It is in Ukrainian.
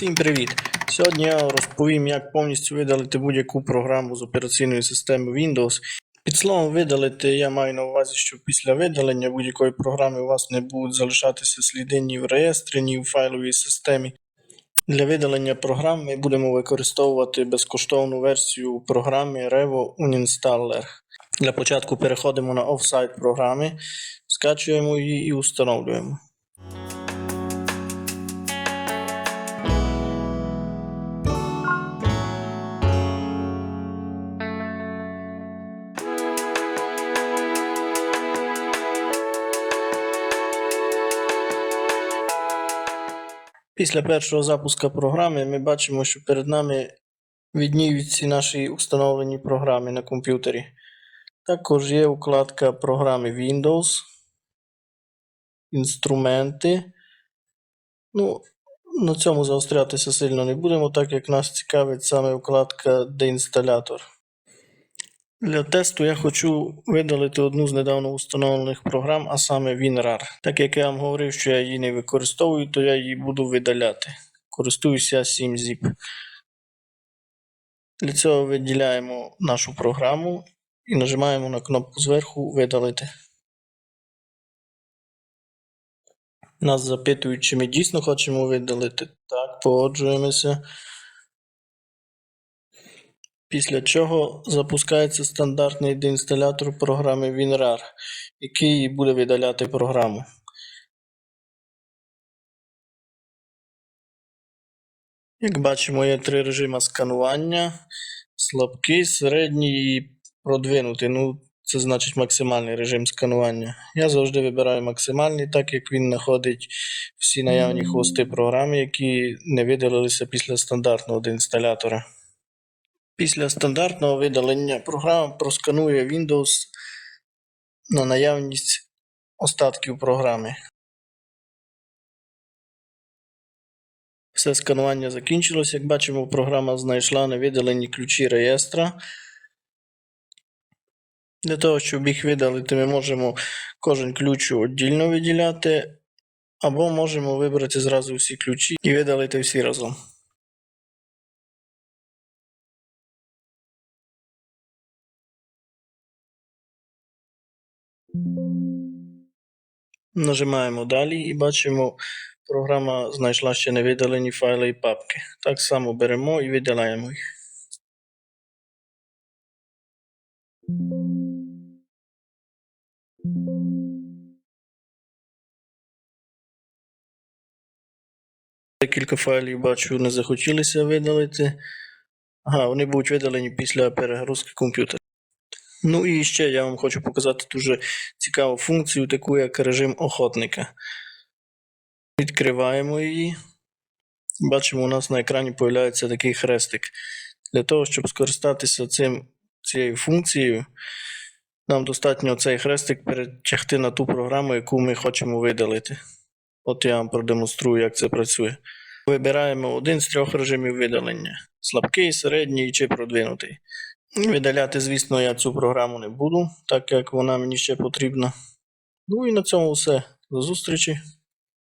Всім привіт! Сьогодні я розповім, як повністю видалити будь-яку програму з операційної системи Windows. Під словом видалити я маю на увазі, що після видалення будь-якої програми у вас не будуть залишатися сліди ні в реєстрі, ні в файловій системі. Для видалення програм ми будемо використовувати безкоштовну версію програми Revo Uninstaller. Для початку переходимо на офсайт програми, скачуємо її і встановлюємо. Після першого запуску програми ми бачимо, що перед нами відніються наші установлені програми на комп'ютері. Також є вкладка програми Windows, інструменти. Ну, на цьому заострятися сильно не будемо, так як нас цікавить саме вкладка Деінсталятор. Для тесту я хочу видалити одну з недавно установлених програм, а саме WinRAR. Так як я вам говорив, що я її не використовую, то я її буду видаляти. Користуюся 7-zip. Для цього виділяємо нашу програму і нажимаємо на кнопку зверху Видалити. Нас запитують, чи ми дійсно хочемо видалити. Так, погоджуємося. Після чого запускається стандартний деінсталятор програми WinRAR, який буде видаляти програму. Як бачимо, є три режими сканування: слабкий, середній і продвинутий. Ну, це значить максимальний режим сканування. Я завжди вибираю максимальний, так як він знаходить всі наявні хвости програми, які не видалилися після стандартного деінсталятора. Після стандартного видалення програма просканує Windows на наявність остатків програми. Все сканування закінчилось. Як бачимо, програма знайшла невидалені ключі реєстра. Для того, щоб їх видалити, ми можемо кожен ключ віддільно виділяти, або можемо вибрати зразу всі ключі і видалити всі разом. Нажимаємо далі і бачимо, програма знайшла ще невидалені файли і папки. Так само беремо і видаляємо їх. Декілька файлів бачу, не захотілося видалити. Ага, вони будуть видалені після перегрузки комп'ютера. Ну і ще я вам хочу показати дуже цікаву функцію, таку як режим охотника. Відкриваємо її. Бачимо, у нас на екрані з'являється такий хрестик. Для того, щоб скористатися цим, цією функцією, нам достатньо цей хрестик перетягти на ту програму, яку ми хочемо видалити. От я вам продемонструю, як це працює. Вибираємо один з трьох режимів видалення: слабкий, середній чи продвинутий. Видаляти, звісно, я цю програму не буду, так як вона мені ще потрібна. Ну і на цьому все. До зустрічі!